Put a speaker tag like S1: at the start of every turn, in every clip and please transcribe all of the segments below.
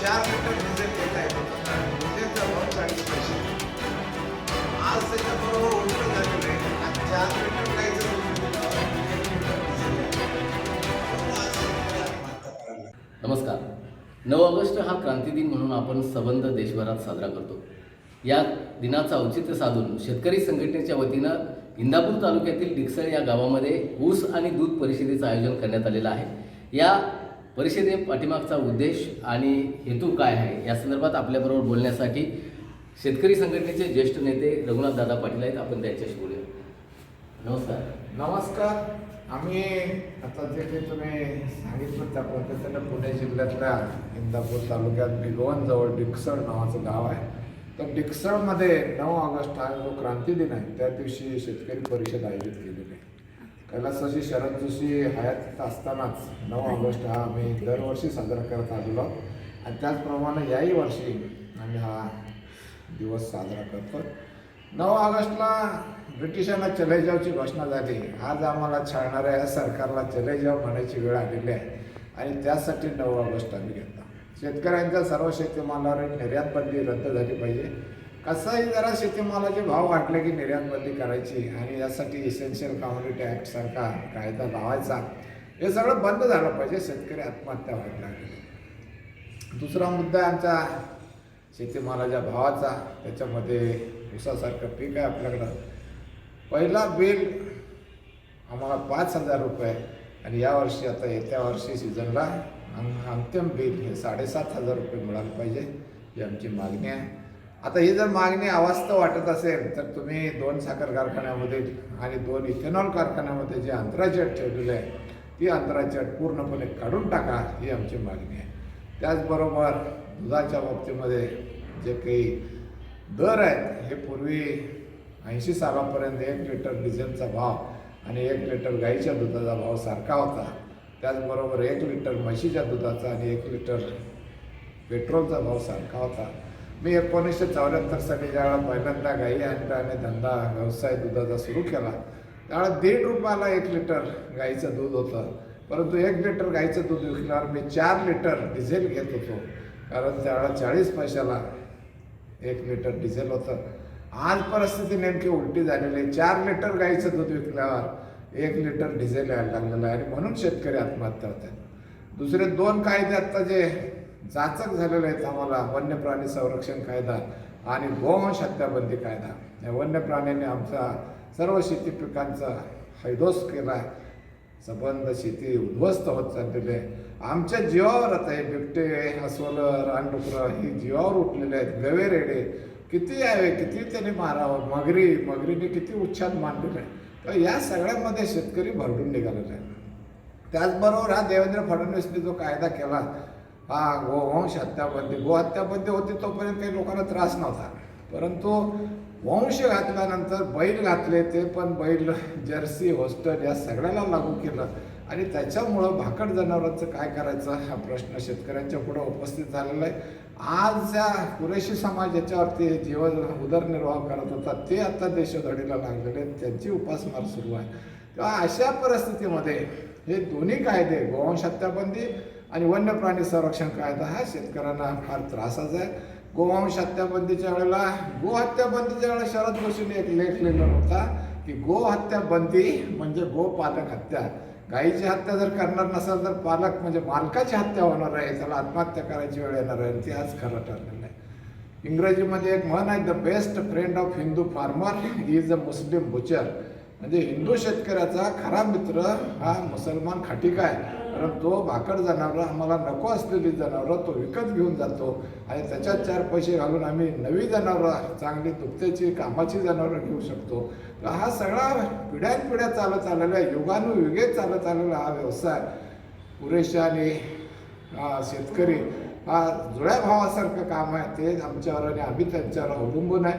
S1: चार आज उलट चार काही
S2: नमस्कार. नऊ ऑगस्ट हा क्रांती दिन म्हणून आपण सबंध देशभरात साजरा करतो. या दिनाचं औचित्य साधून शेतकरी संघटनेच्या वतीनं इंदापूर तालुक्यातील डिक्सळ या गावामध्ये ऊस आणि दूध परिषदेचं आयोजन करण्यात आलेलं आहे. या परिषदे पाठीमागचा उद्देश आणि हेतू काय आहे? या संदर्भात आपल्याबरोबर बोलण्यासाठी शेतकरी संघटनेचे ज्येष्ठ नेते रघुनाथ दादा पाटील आहेत. आपण त्यांच्याशी बोलूया. नमस्कार.
S3: नमस्कार. आम्ही आता जे काही तुम्ही सांगितलं त्या पद्धतीनं पुणे जिल्ह्यातल्या इंदापूर तालुक्यात भिगवणजवळ डिकसळ नावाचं गाव आहे. तर डिकसळमध्ये नऊ ऑगस्ट हा जो क्रांती दिन आहे त्या दिवशी शेतकरी परिषद आयोजित केलेली आहे. कैलासाची शरद जोशी हयात असतानाच नऊ ऑगस्ट हा आम्ही दरवर्षी साजरा करत आलेलो. आणि त्याचप्रमाणे याही वर्षी आम्ही हा दिवस साजरा करतो. नऊ ऑगस्टला ब्रिटिशांना चले जावची घोषणा झाली. आज आम्हाला छळणाऱ्या या सरकारला चले जाव म्हणायची वेळ आलेली आहे. आणि त्यासाठी नऊ ऑगस्ट आम्ही घेतला. शेतकऱ्यांच्या सर्व शेतीमालावर निर्यात बंदी रद्द झाली पाहिजे. कसंही जरा शेतीमालाचे भाव वाटले की निर्यातबंदी करायची आणि यासाठी इसेन्शियल कम्युनिटी ॲक्ट सारखा कायदा लावायचा हे सगळं बंद झालं पाहिजे. शेतकरी आत्महत्या व्हायला लागली. दुसरा मुद्दा आमचा शेतीमालाच्या भावाचा. त्याच्यामध्ये ऊसासारखं पीक आहे आपल्याकडं. पहिला बिल आम्हाला पाच हजार रुपये आणि यावर्षी आता येत्या वर्षी सीझनला अंतिम बिल हे साडेसात हजार रुपये मिळालं पाहिजे ही आमची मागणी आहे. आता ही जर मागणी अवास्तव वाटत असेल तर तुम्ही दोन साखर कारखान्यामध्ये आणि दोन इथेनॉल कारखान्यामध्ये जे अंतराजट ठेवलेली आहे ती अंतराजट पूर्णपणे काढून टाका ही आमची मागणी आहे. त्याचबरोबर दुधाच्या बाबतीमध्ये जे काही दर आहेत हे पूर्वी ऐंशी सालापर्यंत एक लिटर डिझेलचा भाव आणि एक लिटर गाईच्या दुधाचा भाव सारखा होता. त्याचबरोबर एक लिटर म्हशीच्या दुधाचा आणि एक लिटर पेट्रोलचा भाव सारखा होता. मी एकोणीसशे चौऱ्याहत्तर साली ज्यावेळा पहिल्यांदा गाई आणि धंदा व्यवसाय दुधाचा सुरू केला त्यावेळा दीड रुपयाला एक लिटर गाईचं दूध होतं. परंतु एक लिटर गाईचं दूध विकल्यावर मी चार लिटर डिझेल घेत होतो. कारण त्यावेळा चाळीस पैशाला एक लिटर डिझेल होतं. आज परिस्थिती नेमकी उलटी झालेली आहे. चार लिटर गाईचं दूध विकल्यावर एक लिटर डिझेल यायला लागलेलं आहे आणि म्हणून शेतकरी आत्महत्या होतात दुसरे दोन कायदे आत्ता जे जाचक झालेले आहेत आम्हाला वन्य प्राणी संरक्षण कायदा आणि गोवंश हत्याबंदी कायदा. या वन्य प्राण्यांनी आमचा सर्व शेती पिकांचा हैदोस केला आहे. शेती उद्ध्वस्त होत चाललेली आहे. आमच्या जीवावर आता हे बिबटे अस्वलं रानडुकरं ही जीवावर उठलेले आहेत. गवे रेडे किती यावे किती त्यांनी मारावं? मगरी मगरीने किती उच्छाद मांडलेलं आहे तर या सगळ्यामध्ये शेतकरी भरडून निघालेला आहे त्याचबरोबर हा देवेंद्र फडणवीसने जो कायदा केला हा गोवंश हत्याबंदी. गो हत्याबंदी होती तोपर्यंत काही लोकांना त्रास नव्हता. परंतु वंश घातल्यानंतर बैल घातले ते पण बैल जर्सी होस्टर या सगळ्याला लागू केलं. आणि त्याच्यामुळं भाकड जनावरांचं काय करायचं हा प्रश्न शेतकऱ्यांच्या पुढं उपस्थित झालेला आहे. आज त्या कुरेशी समाज याच्यावरती जीवन उदरनिर्वाह करत होता. ते आता देशोधडीला लागलेले आहेत. त्यांची उपासमार सुरू आहे. तेव्हा अशा परिस्थितीमध्ये हे दोन्ही कायदे गोवंश हत्याबंदी आणि वन्य प्राणी संरक्षण कायदा हा शेतकऱ्यांना फार त्रासाचा आहे. गोवंश हत्याबंदीच्या वेळेला गोहत्याबंदीच्या वेळेला शरद जोशीने एक लेख लिहिला होता की गोहत्याबंदी म्हणजे गोपालक हत्या. गायीची हत्या जर करणार नसेल तर पालक म्हणजे मालकाची हत्या होणार आहे त्याला आत्महत्या करायची वेळ येणार आहे आणि ती आज खरं ठरलेलं आहे. इंग्रजीमध्ये एक म्हण आहे the best friend of Hindu farmer is a Muslim butcher म्हणजे हिंदू शेतकऱ्याचा खरा मित्र हा मुसलमान खाटिका आहे. कारण तो भाकड जनावरं आम्हाला नको असलेली जनावरं तो विकत घेऊन जातो. आणि त्याच्यात चार पैसे घालून आम्ही नवी जनावरं चांगली दुभत्याची कामाची जनावरं घेऊ शकतो. तर हा सगळा पिढ्यानपिढ्या चालत आलेला आहे. युगानुयुगे चालत आलेला हा व्यवसाय. पुरेशा आणि हा शेतकरी हा जुळ्या भावासारखं काम आहे. ते आमच्यावर आणि आम्ही त्यांच्यावर अवलंबून आहे.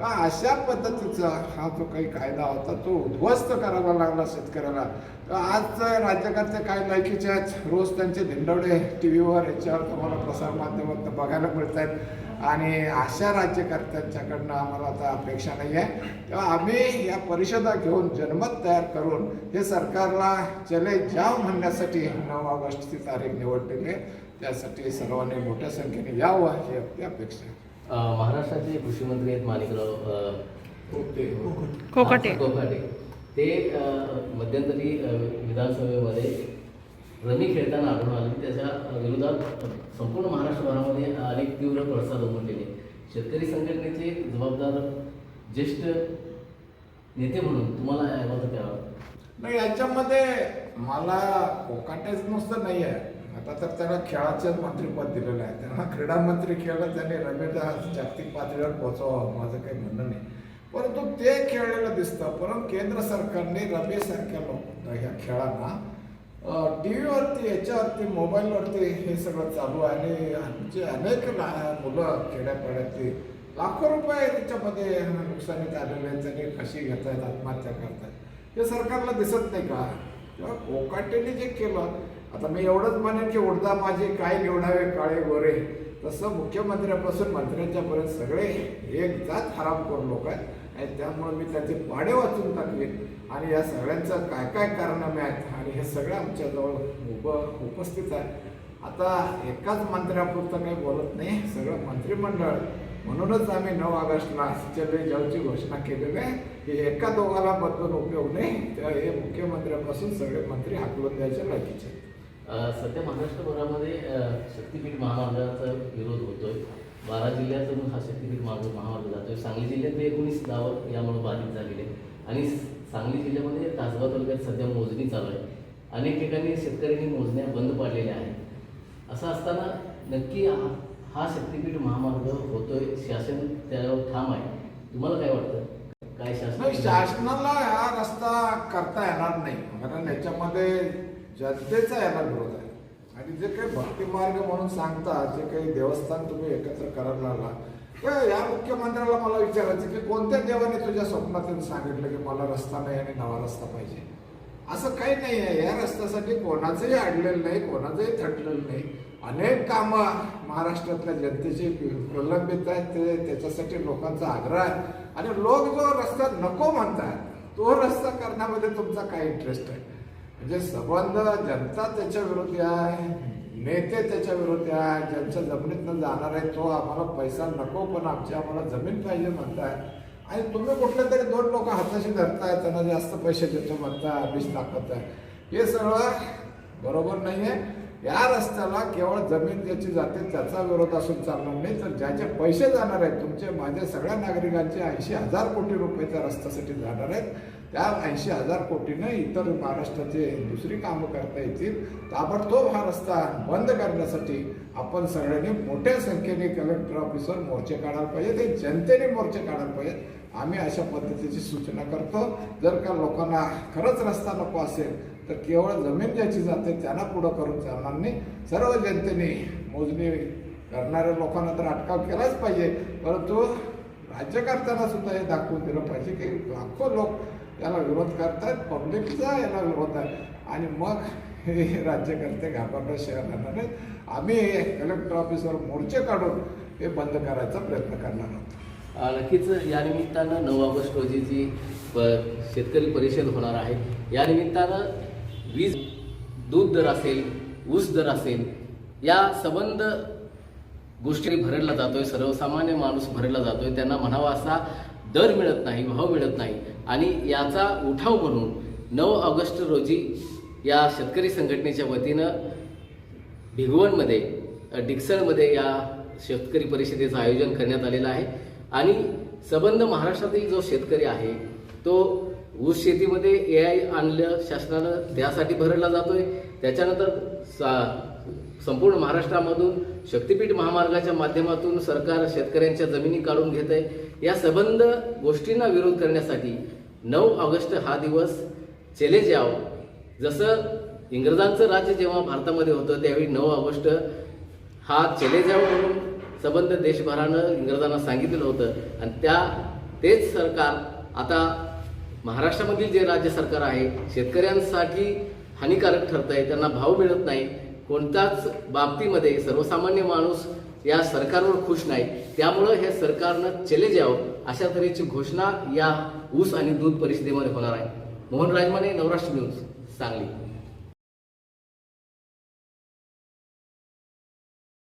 S3: का अशा पद्धतीचा हा जो काही कायदा होता तो उद्ध्वस्त करावा लागला शेतकऱ्याला. तर आज राज्यकर्ते काय लायकीचे आहेत. रोज त्यांचे धिंडवडे टी व्हीवर याच्यावर तुम्हाला प्रसारमाध्यमात बघायला मिळत आहेत. आणि अशा राज्यकर्त्यांच्याकडनं आम्हाला आता अपेक्षा नाही आहे. तेव्हा आम्ही या परिषदा घेऊन जनमत तयार करून हे सरकारला चले जाव म्हणण्यासाठी नऊ ऑगस्टची तारीख निवडलेली आहे. त्यासाठी सर्वांनी मोठ्या संख्येने यावं ही आपली अपेक्षा आहे.
S2: महाराष्ट्राचे कृषी मंत्री आहेत माणिकराव
S4: कोकाटे.
S2: कोकाटे. ते मध्यंतरी विधानसभेमध्ये रमी खेळताना आढळून आले. त्याच्या विरोधात संपूर्ण महाराष्ट्रभरामध्ये अनेक तीव्र पडसाद उमटलेले शेतकरी संघटनेचे जबाबदार ज्येष्ठ नेते म्हणून तुम्हाला याबाबत काय
S3: नाही याच्यामध्ये मला कोकाटेच नुसतं नाही आहे आता तर त्याला खेळाचंच मंत्रीपद दिलेलं आहे. त्यांना क्रीडामंत्री खेळला खेळलं त्यांनी रमेशला जागतिक पातळीवर पोहोचवावं माझं काही म्हणणं नाही. परंतु ते खेळलेलं दिसतं. परंतु केंद्र सरकारने रमेसारख्या लोक ह्या खेळांना टी व्हीवरती याच्यावरती मोबाईलवरती हे सगळं चालू आहे. आणि आमचे अनेक ला- मुलं खेड्यापाड्यातली लाखो रुपये त्याच्यामध्ये नुकसानीत आलेले आहेत. त्यांनी कशी घेत आहेत आत्महत्या करतायत. हे सरकारला दिसत नाही का? तेव्हा कोकाटेने जे केलं आता मी एवढंच म्हणेन की उडदा माझे काय निवडावे काळे गोरे तसं मुख्यमंत्र्यापासून मंत्र्यांच्यापर्यंत सगळे एक जात हरामखोर लोक आहेत. आणि त्यामुळे मी त्याचे पाडे वाचून टाकले आणि या सगळ्यांचं काय काय कारनामे आहेत? आणि हे सगळं आमच्याजवळ उप उपस्थित आहे. आता एकाच मंत्र्यापुरतं काही बोलत नाही सगळं मंत्रिमंडळ. म्हणूनच आम्ही नऊ ऑगस्टला चले जाऊची घोषणा केलेली आहे. की एका दोघाला बदलून उपयोग नाही. तर हे मुख्यमंत्र्यापासून सगळे मंत्री हाकलून द्यायचे लायकीचे आहेत.
S2: सध्या महाराष्ट्रभरामध्ये अ, शक्तीपीठ महामार्गाचा विरोध होतोय. बारा जिल्ह्यातून हा शक्तीपीठ मार्ग महामार्ग जातोय. सांगली जिल्ह्यात एकोणीस गावं यामुळे बाधित झालेले आणि सांगली जिल्ह्यामध्ये तासगाव तालुक्यात सध्या मोजणी चालू आहे. अनेक ठिकाणी शेतकऱ्यांनी मोजण्या बंद पाडलेल्या आहेत. असं असताना नक्की हा- शक्तिपीठ शक्तीपीठ महामार्ग होतोय शासन त्यावर ठाम आहे. तुम्हाला काय वाटतं? काय शासन
S3: शासनाला हा रस्ता करता येणार नाही. कारण याच्यामध्ये जनतेचा याला विरोध आहे. आणि जे काही भक्तिमार्ग म्हणून सांगतात जे काही देवस्थान तुम्ही एकत्र करायला लागला तर या मुख्यमंत्र्याला मला विचारायचं की कोणत्या देवाने तुझ्या स्वप्नातून सांगितलं की मला रस्ता नाही आणि नवा रस्ता पाहिजे? असं काही नाही आहे. या रस्त्यासाठी कोणाचंही अडलेलं नाही कोणाचंही थटलेलं नाही. अनेक कामं महाराष्ट्रातल्या जनतेची प्रलंबित आहेत. ते त्याच्यासाठी लोकांचा आग्रह आहे. आणि लोक जो रस्ता नको म्हणतात तो रस्ता करण्यामध्ये तुमचा काय इंटरेस्ट आहे. म्हणजे संबंध जनता त्याच्या विरोधी आहे नेते त्याच्या विरोधी आहे ज्यांच्या जमिनीतनं जाणार आहे तो आम्हाला पैसा नको पण आमची आम्हाला जमीन पाहिजे म्हणताय. आणि तुम्ही कुठले तरी दोन लोक हाताशी धरताय त्यांना जास्त पैसे देतो म्हणताय अभिष दाखवताय हे सगळं बरोबर नाही आहे या रस्त्याला केवळ जमीन ज्याची जाते त्याचा विरोध असून चालणार नाही. तर ज्याचे पैसे जाणार आहेत तुमचे माझे सगळ्या नागरिकांचे ऐंशी हजार कोटी रुपये त्या रस्त्यासाठी जाणार आहेत. त्या ऐंशी हजार कोटीनं इतर महाराष्ट्राचे दुसरी कामं करता येतील. ताबडतोब हा रस्ता बंद करण्यासाठी आपण सगळ्यांनी मोठ्या संख्येने कलेक्टर ऑफिसवर मोर्चे काढायला पाहिजे ते जनतेने मोर्चे काढायला पाहिजेत. आम्ही अशा पद्धतीची सूचना करतो. जर का लोकांना खरंच रस्ता नको असेल तर केवळ जमीन ज्याची जाते त्यांना पुढं करून चालणार नाही. सर्व जनतेने मोजणी करणाऱ्या लोकांना तर अटकाव केलाच पाहिजे. परंतु राज्यकर्त्यांना सुद्धा हे दाखवून दिलं पाहिजे की लाखो लोक याला विरोध करतात पब्लिकचा याला विरोध आहे. आणि मग हे राज्यकर्ते घाबरल्याशिवाय राहणार नाहीत. आम्ही कलेक्टर ऑफिसवर मोर्चे काढून हे बंद करायचा प्रयत्न करणार आहोत.
S2: नक्कीच या निमित्तानं नऊ ऑगस्ट रोजी जी प- शेतकरी परिषद होणार आहे या निमित्तानं वीज दूध दर असेल ऊस दर असेल या संबंध गोष्टी भरडला जातोय सर्वसामान्य माणूस भरडला जातोय त्यांना म्हणावा असा दर मिळत नाही भाव मिळत नाही. आणि याचा उठाव म्हणून नऊ ऑगस्ट रोजी या शेतकरी संघटनेच्या वतीनं भिगवणमध्ये डिक्सनमध्ये या शेतकरी परिषदेचं आयोजन करण्यात आलेलं आहे. आणि सबंध महाराष्ट्रातील जो शेतकरी आहे तो ऊस शेतीमध्ये ए आय आणलं शासनानं त्यासाठी भरडला जातोय. त्याच्यानंतर सा संपूर्ण महाराष्ट्रामधून शक्तीपीठ महामार्गाच्या माध्यमातून सरकार शेतकऱ्यांच्या जमिनी काढून घेत आहे या सबंध गोष्टींना विरोध करण्यासाठी नऊ ऑगस्ट हा दिवस चले जाओ. जसं इंग्रजांचं राज्य जेव्हा भारतामध्ये होतं त्यावेळी नऊ ऑगस्ट हा चले जाओ म्हणून संबंध देशभरानं इंग्रजांना सांगितलेलं होतं. आणि त्या तेच सरकार आता महाराष्ट्रामधील जे राज्य सरकार आहे शेतकऱ्यांसाठी हानिकारक ठरत आहे त्यांना भाव मिळत नाही. कोणत्याच बाबतीमध्ये सर्वसामान्य माणूस या सरकारवर खुश नाही. त्यामुळं हे सरकारनं चले जावं अशा तऱ्हेची घोषणा या ऊस आणि दूध परिषदेमध्ये होणार आहे. मोहन राजमाने नवराष्ट्र न्यूज सांगली.